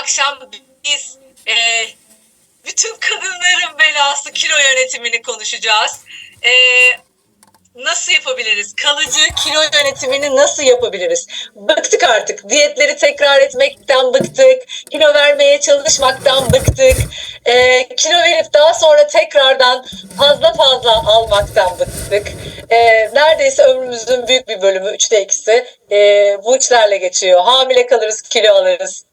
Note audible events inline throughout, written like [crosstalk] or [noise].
akşam biz e, bütün kadınların belası kilo yönetimini konuşacağız. E, nasıl yapabiliriz? Kalıcı kilo yönetimini nasıl yapabiliriz? Bıktık artık. Diyetleri tekrar etmekten bıktık. Kilo vermeye çalışmaktan bıktık. E, kilo verip daha sonra tekrardan fazla fazla almaktan bıktık. E, neredeyse ömrümüzün büyük bir bölümü, üçte ikisi e, bu işlerle geçiyor. Hamile kalırız, kilo alırız.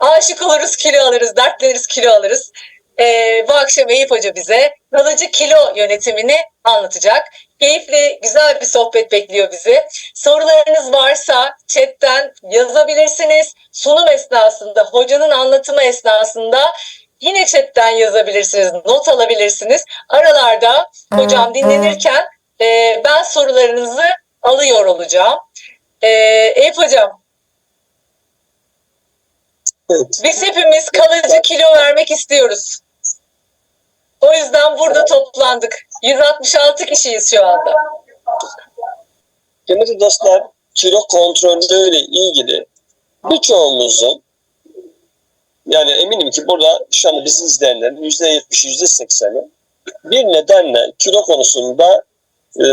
Aşık oluruz, kilo alırız, dertleniriz, kilo alırız. Ee, bu akşam Eyüp Hoca bize kalıcı kilo yönetimini anlatacak. Keyifli, güzel bir sohbet bekliyor bizi. Sorularınız varsa chatten yazabilirsiniz. Sunum esnasında, hocanın anlatımı esnasında yine chatten yazabilirsiniz, not alabilirsiniz. Aralarda hocam dinlenirken e, ben sorularınızı alıyor olacağım. E, Eyüp Hocam, Evet. biz hepimiz kalıcı kilo vermek istiyoruz. O yüzden burada toplandık. 166 kişiyiz şu anda. Kıymetli dostlar, kilo kontrolüyle ilgili birçoğumuzun yani eminim ki burada şu anda bizi izleyenlerin %70, %80'i bir nedenle kilo konusunda e,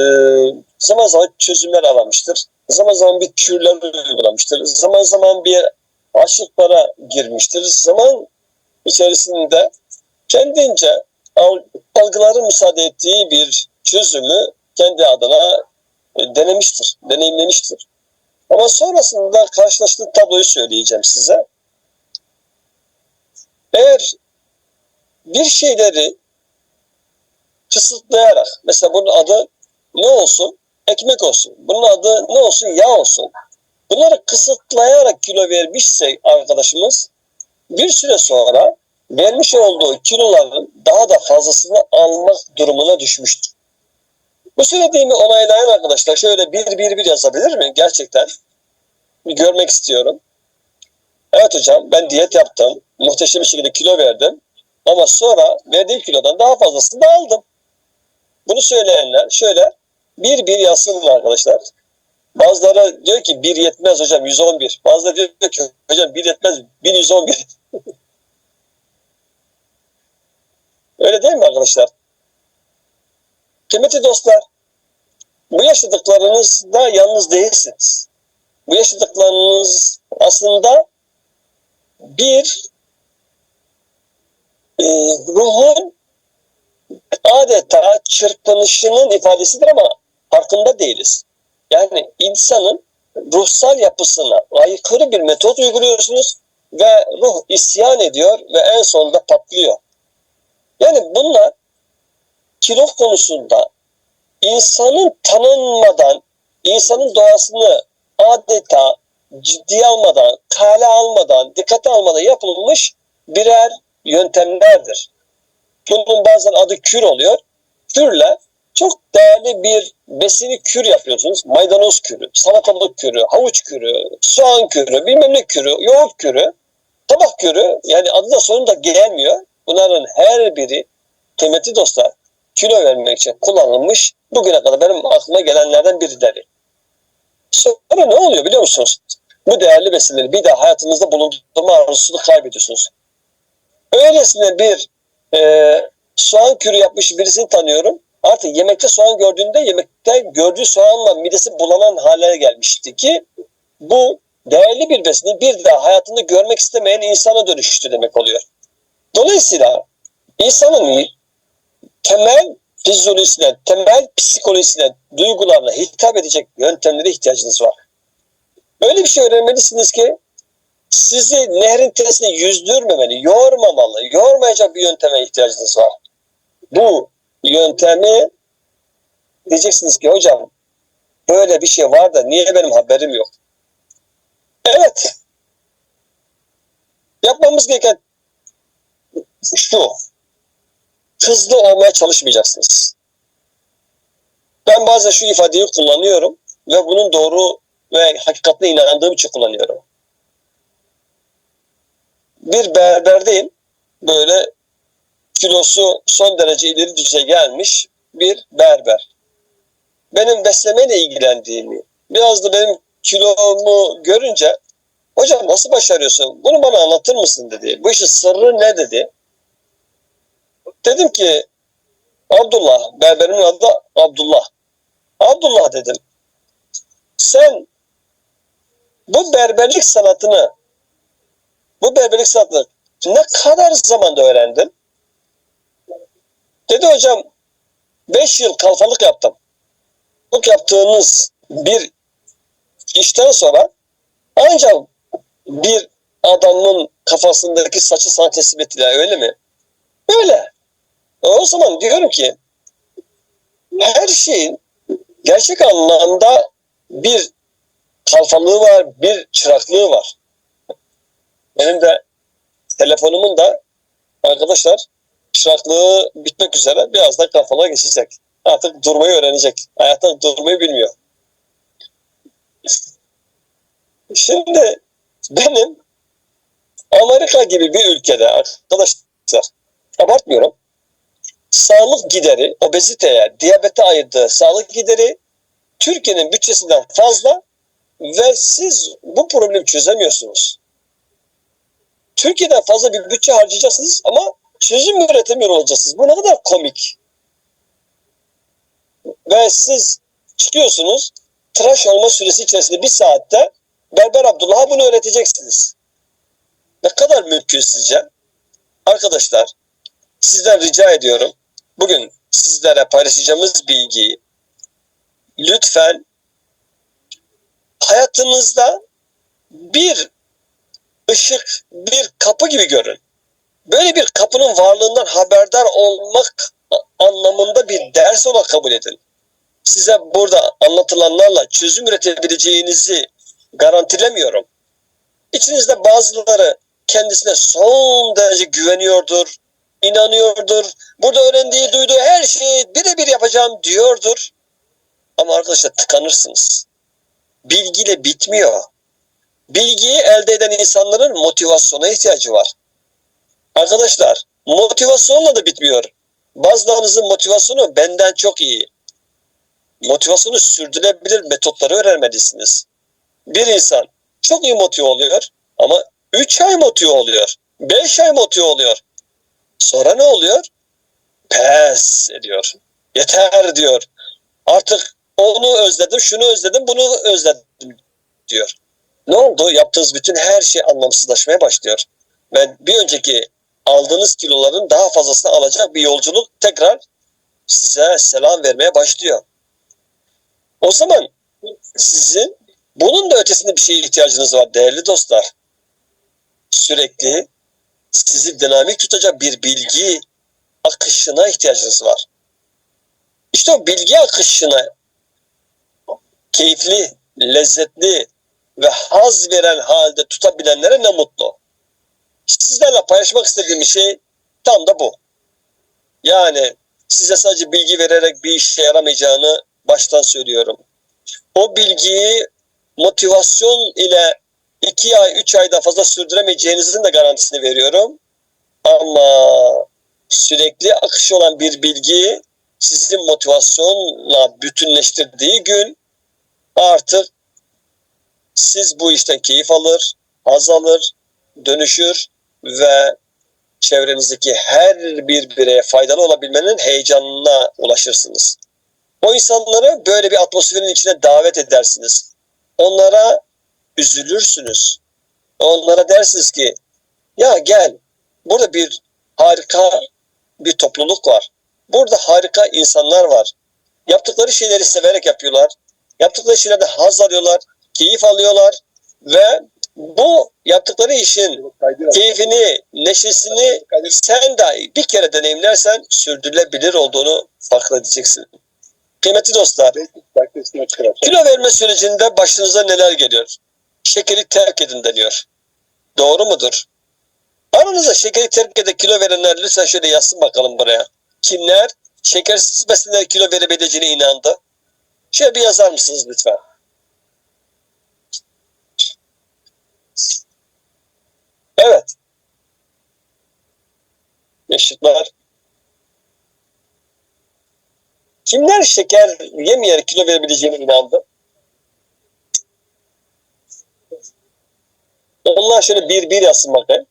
zaman zaman çözümler aramıştır. Zaman zaman bir kürler uygulamıştır. Zaman zaman bir aşıklara girmiştir. Zaman içerisinde kendince al- algıların müsaade ettiği bir çözümü kendi adına e, denemiştir, deneyimlemiştir. Ama sonrasında karşılaştığı tabloyu söyleyeceğim size. Eğer bir şeyleri kısıtlayarak, mesela bunun adı ne olsun? Ekmek olsun. Bunun adı ne olsun? Yağ olsun. Bunları kısıtlayarak kilo vermişse arkadaşımız bir süre sonra vermiş olduğu kiloların daha da fazlasını almak durumuna düşmüştür. Bu söylediğimi onaylayan arkadaşlar şöyle bir bir bir yazabilir mi? Gerçekten bir görmek istiyorum. Evet hocam ben diyet yaptım. Muhteşem bir şekilde kilo verdim. Ama sonra verdiğim kilodan daha fazlasını da aldım. Bunu söyleyenler şöyle bir bir yazsın arkadaşlar. Bazıları diyor ki bir yetmez hocam 111. Bazıları diyor ki hocam bir yetmez 1111. [laughs] Öyle değil mi arkadaşlar? Kıymetli dostlar, bu yaşadıklarınızda yalnız değilsiniz. Bu yaşadıklarınız aslında bir e, ruhun adeta çırpınışının ifadesidir ama farkında değiliz. Yani insanın ruhsal yapısına aykırı bir metot uyguluyorsunuz ve ruh isyan ediyor ve en sonunda patlıyor. Yani bunlar kilo konusunda insanın tanınmadan, insanın doğasını adeta ciddiye almadan, kale almadan, dikkate almadan yapılmış birer yöntemlerdir. Bunun bazen adı kür oluyor. Kürle çok değerli bir besini kür yapıyorsunuz. Maydanoz kürü, salatalık kürü, havuç kürü, soğan kürü, bilmem ne kürü, yoğurt kürü, tabak kürü. Yani adı da sonunda gelmiyor. Bunların her biri kıymetli dostlar kilo vermek için kullanılmış bugüne kadar benim aklıma gelenlerden birileri. Sonra ne oluyor biliyor musunuz? Bu değerli besinleri bir daha hayatınızda bulundurma arzusunu kaybediyorsunuz. Öylesine bir e, soğan kürü yapmış birisini tanıyorum. Artık yemekte soğan gördüğünde yemekte gördüğü soğanla midesi bulanan hale gelmişti ki bu değerli bir besini bir daha hayatında görmek istemeyen insana dönüştü demek oluyor. Dolayısıyla insanın temel fizyolojisine, temel psikolojisine, duygularına hitap edecek yöntemlere ihtiyacınız var. Öyle bir şey öğrenmelisiniz ki sizi nehrin tersine yüzdürmemeli, yormamalı, yormayacak bir yönteme ihtiyacınız var. Bu yöntemi diyeceksiniz ki hocam böyle bir şey var da niye benim haberim yok? Evet. Yapmamız gereken şu. Hızlı olmaya çalışmayacaksınız. Ben bazen şu ifadeyi kullanıyorum ve bunun doğru ve hakikatine inandığım için kullanıyorum. Bir berberdeyim. Böyle kilosu son derece ileri düzeye gelmiş bir berber. Benim beslemeyle ilgilendiğimi, biraz da benim kilomu görünce Hocam nasıl başarıyorsun? Bunu bana anlatır mısın dedi. Bu işin sırrı ne dedi. Dedim ki Abdullah, berberimin adı Abdullah. Abdullah dedim. Sen bu berberlik sanatını bu berberlik sanatını ne kadar zamanda öğrendin? Dedi hocam 5 yıl kalfalık yaptım. Bu yaptığınız bir işten sonra ancak bir adamın kafasındaki saçı sana teslim ettiler öyle mi? Öyle. O zaman diyorum ki her şeyin gerçek anlamda bir kalfalığı var, bir çıraklığı var. Benim de telefonumun da arkadaşlar çıraklığı bitmek üzere birazdan kalfalığa geçecek. Artık durmayı öğrenecek. Hayatta durmayı bilmiyor. Şimdi benim Amerika gibi bir ülkede arkadaşlar abartmıyorum. Sağlık gideri, obeziteye, diyabete ayırdığı sağlık gideri Türkiye'nin bütçesinden fazla ve siz bu problemi çözemiyorsunuz. Türkiye'den fazla bir bütçe harcayacaksınız ama çözüm üretemiyor olacaksınız. Bu ne kadar komik. Ve siz çıkıyorsunuz tıraş olma süresi içerisinde bir saatte Berber Abdullah'a bunu öğreteceksiniz. Ne kadar mümkün sizce? Arkadaşlar sizden rica ediyorum. Bugün sizlere paylaşacağımız bilgiyi lütfen hayatınızda bir ışık, bir kapı gibi görün. Böyle bir kapının varlığından haberdar olmak anlamında bir ders olarak kabul edin. Size burada anlatılanlarla çözüm üretebileceğinizi garantilemiyorum. İçinizde bazıları kendisine son derece güveniyordur, inanıyordur. Burada öğrendiği, duyduğu her şeyi birebir yapacağım diyordur. Ama arkadaşlar tıkanırsınız. Bilgiyle bitmiyor. Bilgiyi elde eden insanların motivasyona ihtiyacı var. Arkadaşlar motivasyonla da bitmiyor. Bazılarınızın motivasyonu benden çok iyi. Motivasyonu sürdürülebilir metotları öğrenmelisiniz. Bir insan çok iyi motive oluyor ama 3 ay motive oluyor. 5 ay motive oluyor. Sonra ne oluyor? Pes ediyor. Yeter diyor. Artık onu özledim, şunu özledim, bunu özledim diyor. Ne oldu? Yaptığınız bütün her şey anlamsızlaşmaya başlıyor. Ve bir önceki aldığınız kiloların daha fazlasını alacak bir yolculuk tekrar size selam vermeye başlıyor. O zaman sizin bunun da ötesinde bir şeye ihtiyacınız var değerli dostlar. Sürekli sizi dinamik tutacak bir bilgi akışına ihtiyacınız var. İşte o bilgi akışına keyifli, lezzetli ve haz veren halde tutabilenlere ne mutlu. Sizlerle paylaşmak istediğim şey tam da bu. Yani size sadece bilgi vererek bir işe yaramayacağını baştan söylüyorum. O bilgiyi motivasyon ile iki ay, üç ayda fazla sürdüremeyeceğinizin de garantisini veriyorum. Ama sürekli akış olan bir bilgi sizin motivasyonla bütünleştirdiği gün artık siz bu işten keyif alır, haz alır, dönüşür ve çevrenizdeki her bir bireye faydalı olabilmenin heyecanına ulaşırsınız. O insanları böyle bir atmosferin içine davet edersiniz. Onlara üzülürsünüz. Onlara dersiniz ki ya gel burada bir harika bir topluluk var. Burada harika insanlar var. Yaptıkları şeyleri severek yapıyorlar. Yaptıkları şeylerde haz alıyorlar, keyif alıyorlar ve bu yaptıkları işin keyfini, neşesini sen de bir kere deneyimlersen sürdürülebilir olduğunu fark edeceksin. Kıymetli dostlar, kilo verme sürecinde başınıza neler geliyor? Şekeri terk edin deniyor. Doğru mudur? Aranızda şekeri terk edip kilo verenler lütfen şöyle yazsın bakalım buraya. Kimler şekersiz besinler kilo verebileceğine inandı? Şöyle bir yazar mısınız lütfen? Evet. Eşitler. Kimler şeker yemeyerek kilo verebileceğine inandı? Onlar şöyle bir bir yazsın bakayım.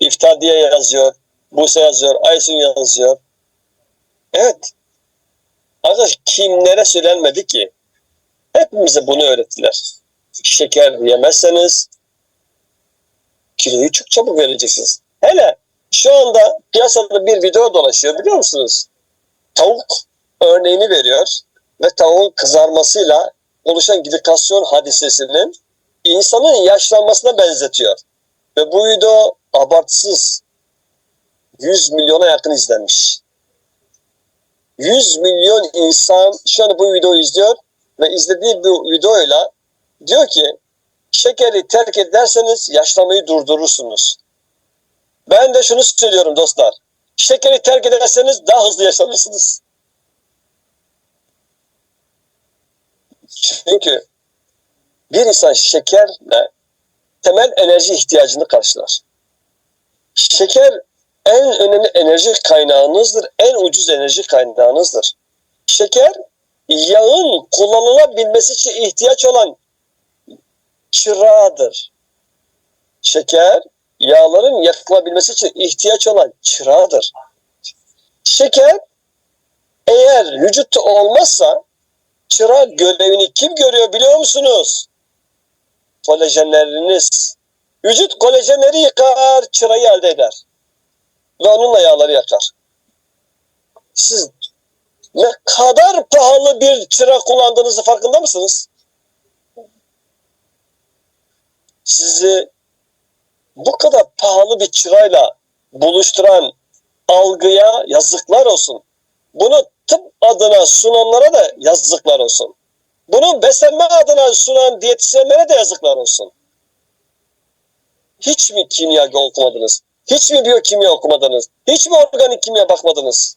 İftar diye yazıyor. Buse yazıyor. Aysun yazıyor. Evet. Arkadaş kimlere söylenmedi ki? Hepimize bunu öğrettiler. Şeker yemezseniz kiloyu çok çabuk vereceksiniz. Hele şu anda piyasada bir video dolaşıyor biliyor musunuz? Tavuk örneğini veriyor ve tavuğun kızarmasıyla oluşan glikasyon hadisesinin insanın yaşlanmasına benzetiyor. Ve bu video abartısız 100 milyona yakın izlenmiş. 100 milyon insan şu an bu videoyu izliyor ve izlediği bu videoyla diyor ki şekeri terk ederseniz yaşlanmayı durdurursunuz. Ben de şunu söylüyorum dostlar. Şekeri terk ederseniz daha hızlı yaşlanırsınız. Çünkü bir insan şekerle temel enerji ihtiyacını karşılar. Şeker en önemli enerji kaynağınızdır, en ucuz enerji kaynağınızdır. Şeker yağın kullanılabilmesi için ihtiyaç olan çırağıdır. Şeker yağların yakılabilmesi için ihtiyaç olan çırağıdır. Şeker eğer vücutta olmazsa çırak görevini kim görüyor biliyor musunuz? Kolajenleriniz. Vücut kolajenleri yıkar, çırayı elde eder. Ve onunla yağları yakar. Siz ne kadar pahalı bir çırak kullandığınızı farkında mısınız? Sizi bu kadar pahalı bir çırayla buluşturan algıya yazıklar olsun. Bunu tıp adına sunanlara da yazıklar olsun. Bunu beslenme adına sunan diyetisyenlere de yazıklar olsun. Hiç mi kimya okumadınız? Hiç mi biyokimya okumadınız? Hiç mi organik kimya bakmadınız?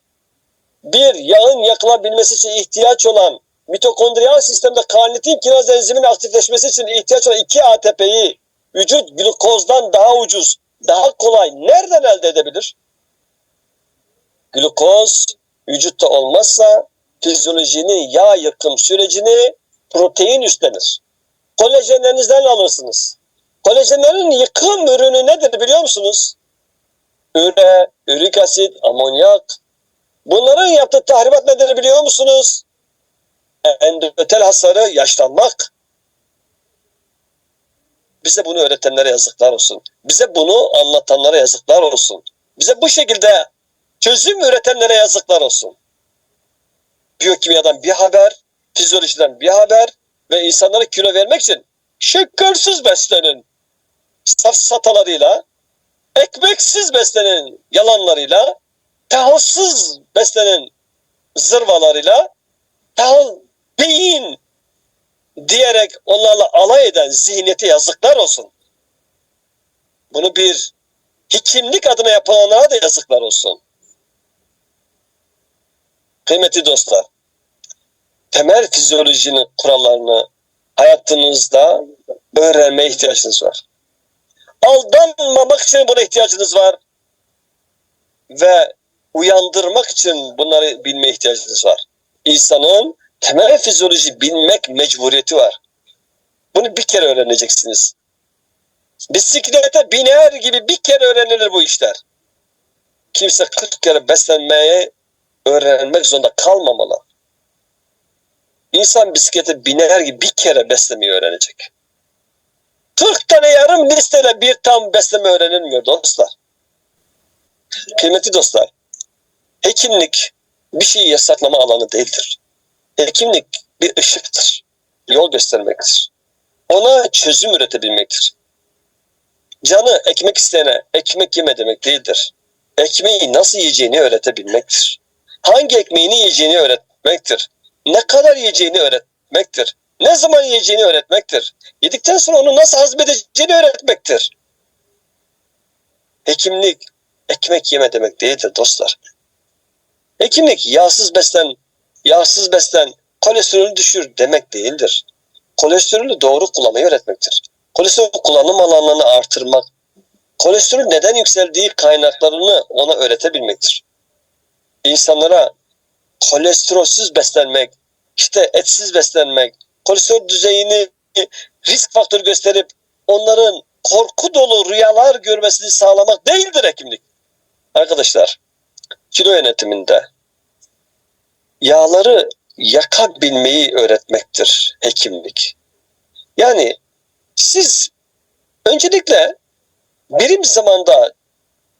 Bir yağın yakılabilmesi için ihtiyaç olan mitokondriyal sistemde karnitin kinaz enziminin aktifleşmesi için ihtiyaç olan iki ATP'yi vücut glukozdan daha ucuz, daha kolay nereden elde edebilir? Glukoz vücutta olmazsa fizyolojinin yağ yakım sürecini protein üstlenir. Kolajenlerinizden alırsınız. Kolajenlerin yıkım ürünü nedir biliyor musunuz? Üre, ürik asit, amonyak. Bunların yaptığı tahribat nedir biliyor musunuz? Endotel hasarı, yaşlanmak. Bize bunu öğretenlere yazıklar olsun. Bize bunu anlatanlara yazıklar olsun. Bize bu şekilde çözüm üretenlere yazıklar olsun. Biyokimyadan bir haber, fizyolojiden bir haber ve insanlara kilo vermek için şekersiz beslenin safsatalarıyla, ekmeksiz beslenin yalanlarıyla, tahılsız beslenin zırvalarıyla, tahıl beyin diyerek onlarla alay eden zihniyete yazıklar olsun. Bunu bir hekimlik adına yapılanlara da yazıklar olsun. Kıymetli dostlar, temel fizyolojinin kurallarını hayatınızda öğrenmeye ihtiyacınız var. Aldanmamak için buna ihtiyacınız var. Ve uyandırmak için bunları bilmeye ihtiyacınız var. İnsanın temel fizyoloji bilmek mecburiyeti var. Bunu bir kere öğreneceksiniz. Bisiklete biner gibi bir kere öğrenilir bu işler. Kimse 40 kere beslenmeye öğrenmek zorunda kalmamalı. İnsan bisiklete biner gibi bir kere beslemeyi öğrenecek. 40 tane yarım listeyle bir tam besleme öğrenilmiyor dostlar. Kıymetli dostlar, hekimlik bir şeyi yasaklama alanı değildir. Hekimlik bir ışıktır. Yol göstermektir. Ona çözüm üretebilmektir. Canı ekmek isteyene ekmek yeme demek değildir. Ekmeği nasıl yiyeceğini öğretebilmektir. Hangi ekmeğini yiyeceğini öğretmektir. Ne kadar yiyeceğini öğretmektir. Ne zaman yiyeceğini öğretmektir. Yedikten sonra onu nasıl hazmedeceğini öğretmektir. Hekimlik ekmek yeme demek değildir dostlar. Hekimlik yağsız beslen, yağsız beslen, kolesterolü düşür demek değildir. Kolesterolü doğru kullanmayı öğretmektir. Kolesterol kullanım alanlarını artırmak, kolesterol neden yükseldiği kaynaklarını ona öğretebilmektir. İnsanlara kolesterolsüz beslenmek, işte etsiz beslenmek, kolesterol düzeyini risk faktörü gösterip onların korku dolu rüyalar görmesini sağlamak değildir hekimlik. Arkadaşlar, kilo yönetiminde yağları yakabilmeyi öğretmektir hekimlik. Yani siz öncelikle birim zamanda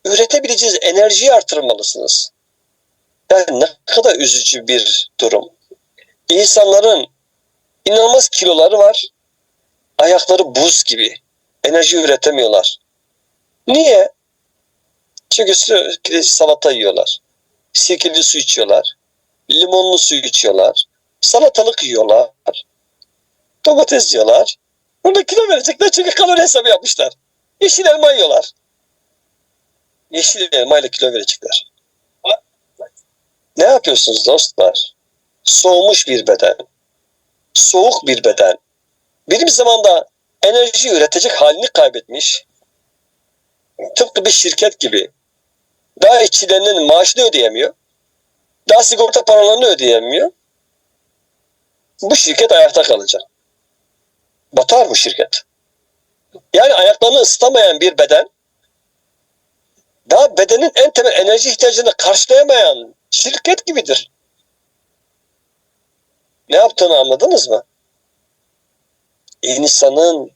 üretebileceğiniz enerjiyi artırmalısınız. Yani ne kadar üzücü bir durum. İnsanların inanılmaz kiloları var. Ayakları buz gibi. Enerji üretemiyorlar. Niye? Çünkü sürekli salata yiyorlar. Sirkeli su içiyorlar. Limonlu su içiyorlar. Salatalık yiyorlar. Domates yiyorlar. Burada kilo verecekler çünkü kalori hesabı yapmışlar. Yeşil elma yiyorlar. Yeşil elma ile kilo verecekler. Ne yapıyorsunuz dostlar? Soğumuş bir beden, soğuk bir beden, birim zamanda enerji üretecek halini kaybetmiş, tıpkı bir şirket gibi daha işçilerinin maaşını ödeyemiyor, daha sigorta paralarını ödeyemiyor. Bu şirket ayakta kalacak. Batar bu şirket. Yani ayaklarını ısıtamayan bir beden, daha bedenin en temel enerji ihtiyacını karşılayamayan şirket gibidir. Ne yaptığını anladınız mı? İnsanın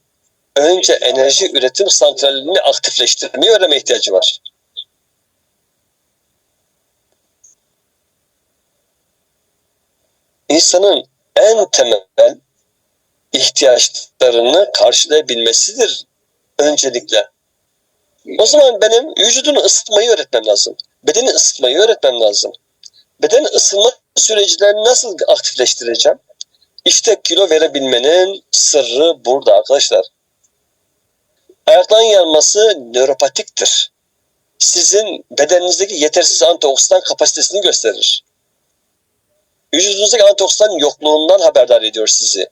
önce enerji üretim santralini aktifleştirmeyi öğrenme ihtiyacı var. İnsanın en temel ihtiyaçlarını karşılayabilmesidir öncelikle. O zaman benim vücudunu ısıtmayı öğretmem lazım. Bedeni ısıtmayı öğretmem lazım. Beden ısınma süreçlerini nasıl aktifleştireceğim? İşte kilo verebilmenin sırrı burada arkadaşlar. Ayakların yanması nöropatiktir. Sizin bedeninizdeki yetersiz antioksidan kapasitesini gösterir. Vücudunuzdaki antioksidan yokluğundan haberdar ediyor sizi.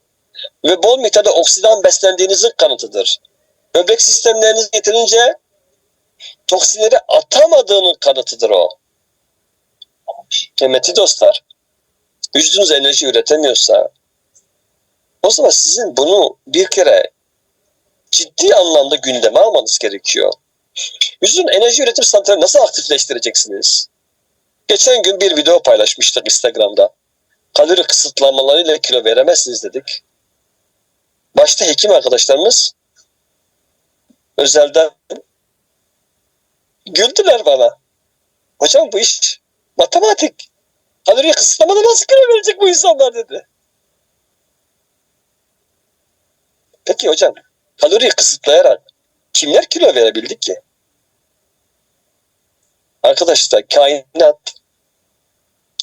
Ve bol miktarda oksidan beslendiğinizin kanıtıdır. Böbrek sistemleriniz yeterince toksinleri atamadığının kanıtıdır o. Kıymetli dostlar, vücudunuz enerji üretemiyorsa o zaman sizin bunu bir kere ciddi anlamda gündeme almanız gerekiyor. Vücudun enerji üretim santrali nasıl aktifleştireceksiniz? Geçen gün bir video paylaşmıştık Instagram'da. Kalori kısıtlamalarıyla kilo veremezsiniz dedik. Başta hekim arkadaşlarımız özelden güldüler bana. Hocam bu iş matematik. Kaloriyi kısıtlamada nasıl kilo verecek bu insanlar dedi. Peki hocam kaloriyi kısıtlayarak kimler kilo verebildik ki? Arkadaşlar kainat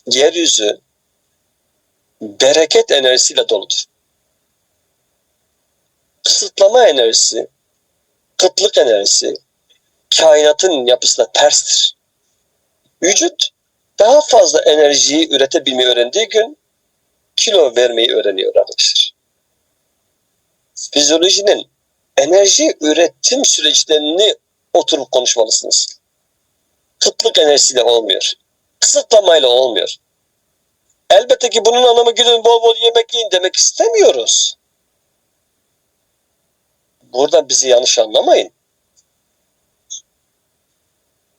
yeryüzü bereket enerjisiyle doludur. Kısıtlama enerjisi, kıtlık enerjisi kainatın yapısına terstir. Vücut daha fazla enerjiyi üretebilmeyi öğrendiği gün kilo vermeyi öğreniyor arkadaşlar. Fizyolojinin enerji üretim süreçlerini oturup konuşmalısınız. Kıtlık enerjisiyle olmuyor. Kısıtlamayla olmuyor. Elbette ki bunun anlamı gidin bol bol yemek yiyin demek istemiyoruz. Burada bizi yanlış anlamayın.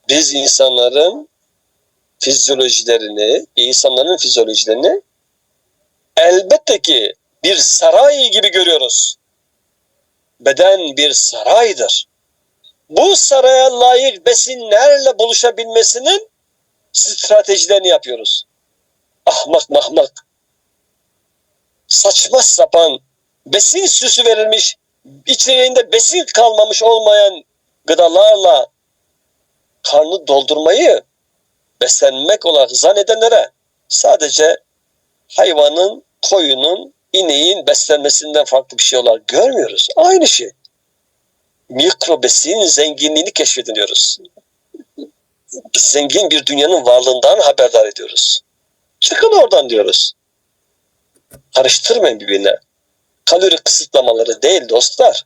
Biz insanların fizyolojilerini, insanların fizyolojilerini elbette ki bir saray gibi görüyoruz. Beden bir saraydır. Bu saraya layık besinlerle buluşabilmesinin stratejilerini yapıyoruz. Ahmak mahmak, saçma sapan, besin süsü verilmiş, içlerinde besin kalmamış olmayan gıdalarla karnı doldurmayı beslenmek olarak zannedenlere sadece hayvanın, koyunun, ineğin beslenmesinden farklı bir şey olarak görmüyoruz. Aynı şey. Mikro besin zenginliğini keşfediyoruz. Zengin bir dünyanın varlığından haberdar ediyoruz. Çıkın oradan diyoruz. Karıştırmayın birbirine. Kalori kısıtlamaları değil dostlar.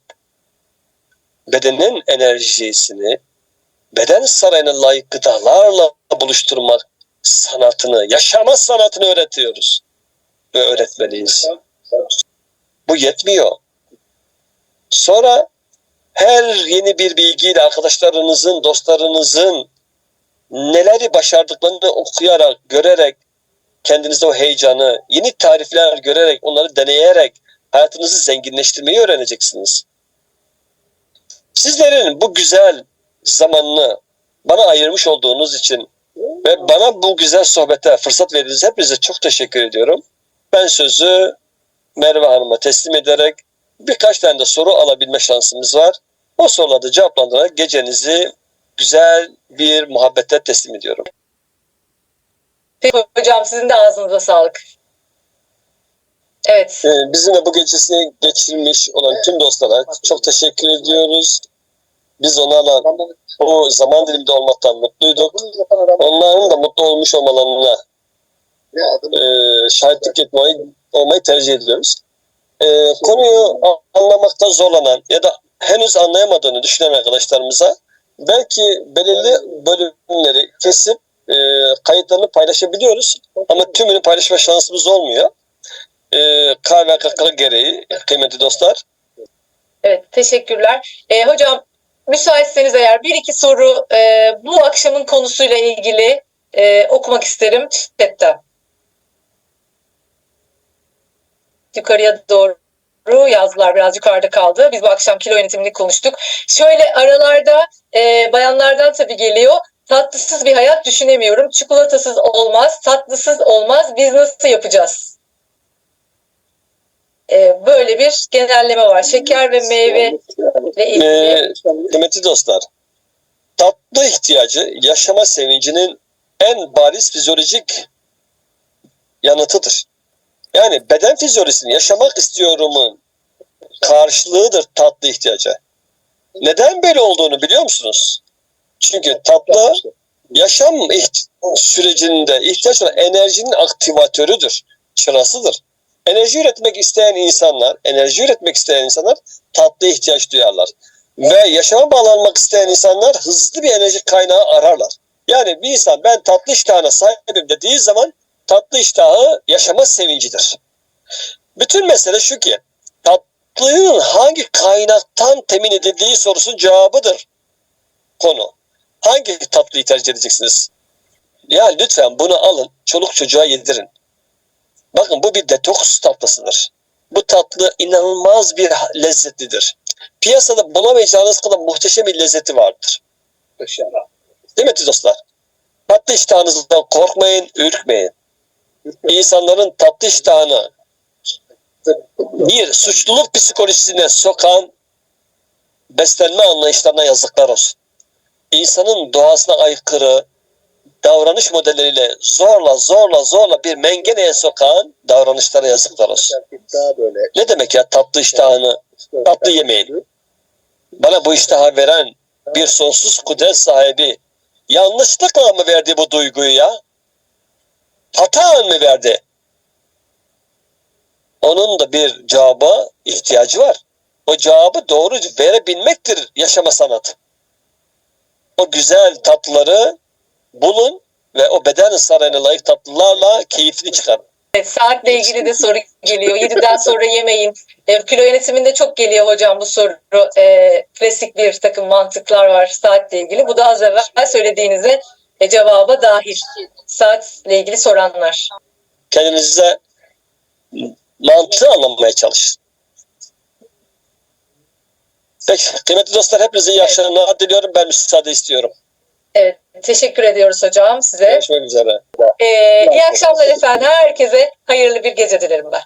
Bedenin enerjisini, beden sarayına layık gıdalarla buluşturmak sanatını, yaşama sanatını öğretiyoruz. Ve öğretmeliyiz. Bu yetmiyor. Sonra her yeni bir bilgiyle arkadaşlarınızın, dostlarınızın neleri başardıklarını okuyarak, görerek, kendinizde o heyecanı, yeni tarifler görerek, onları deneyerek hayatınızı zenginleştirmeyi öğreneceksiniz. Sizlerin bu güzel zamanını bana ayırmış olduğunuz için ve bana bu güzel sohbete fırsat verdiğiniz hepinize çok teşekkür ediyorum. Ben sözü Merve Hanım'a teslim ederek birkaç tane de soru alabilme şansımız var. O soruları cevaplandırarak gecenizi güzel bir muhabbete teslim ediyorum. Peki hocam sizin de ağzınıza sağlık. Evet. Ee, bizimle bu gecesini geçirmiş olan tüm dostlara çok teşekkür ediyoruz. Biz onlarla o zaman diliminde olmaktan mutluyduk. Onların da mutlu olmuş olmalarına e, şahitlik etmeyi olmayı tercih ediyoruz. E, konuyu anlamakta zorlanan ya da henüz anlayamadığını düşünen arkadaşlarımıza belki belirli bölümleri kesip e, kayıtlarını paylaşabiliyoruz ama tümünü paylaşma şansımız olmuyor. E, KVKK gereği kıymetli dostlar. Evet, teşekkürler. Ee, hocam müsaitseniz eğer bir iki soru e, bu akşamın konusuyla ilgili e, okumak isterim chatten. Yukarıya doğru yazdılar biraz yukarıda kaldı. Biz bu akşam kilo yönetimini konuştuk. Şöyle aralarda e, bayanlardan tabii geliyor. Tatlısız bir hayat düşünemiyorum. Çikolatasız olmaz, tatlısız olmaz. Biz nasıl yapacağız? E, böyle bir genelleme var. Şeker ve meyve ile ilgili. Ee, kıymetli dostlar, tatlı ihtiyacı yaşama sevincinin en bariz fizyolojik yanıtıdır. Yani beden fizyolojisini yaşamak istiyorumun karşılığıdır tatlı ihtiyacı. Neden böyle olduğunu biliyor musunuz? Çünkü tatlı yaşam sürecinde ihtiyaç olan enerjinin aktivatörüdür, çırasıdır. Enerji üretmek isteyen insanlar, enerji üretmek isteyen insanlar tatlı ihtiyaç duyarlar. Ve yaşama bağlanmak isteyen insanlar hızlı bir enerji kaynağı ararlar. Yani bir insan ben tatlı iştahına sahibim dediği zaman tatlı iştahı yaşama sevincidir. Bütün mesele şu ki tatlının hangi kaynaktan temin edildiği sorusunun cevabıdır konu. Hangi tatlıyı tercih edeceksiniz? Ya lütfen bunu alın, çoluk çocuğa yedirin. Bakın bu bir detoks tatlısıdır. Bu tatlı inanılmaz bir lezzetlidir. Piyasada bulamayacağınız kadar muhteşem bir lezzeti vardır. Değil mi dostlar? Tatlı iştahınızdan korkmayın, ürkmeyin. İnsanların tatlı iştahını bir suçluluk psikolojisine sokan beslenme anlayışlarına yazıklar olsun. İnsanın doğasına aykırı davranış modelleriyle zorla zorla zorla bir mengeneye sokan davranışlara yazıklar olsun. Ne demek ya tatlı iştahını tatlı yemeyin. Bana bu iştahı veren bir sonsuz kudret sahibi yanlışlıkla mı verdi bu duyguyu ya? Hata mı verdi? Onun da bir cevaba ihtiyacı var. O cevabı doğru verebilmektir yaşama sanatı. O güzel tatlıları bulun ve o beden sarayına layık tatlılarla keyfini çıkarın. Evet, saatle ilgili de soru geliyor. 7'den sonra yemeyin. E, kilo yönetiminde çok geliyor hocam bu soru. E, klasik bir takım mantıklar var saatle ilgili. Bu da az evvel söylediğinize e, cevaba dahil. Saatle ilgili soranlar. Kendinize mantığı anlamaya çalışın. Peki kıymetli dostlar hepinize iyi akşamlar diliyorum. Ben müsaade istiyorum. Evet, teşekkür ediyoruz hocam size. Görüşmek üzere. E, iyi akşamlar efendim. Herkese hayırlı bir gece dilerim ben.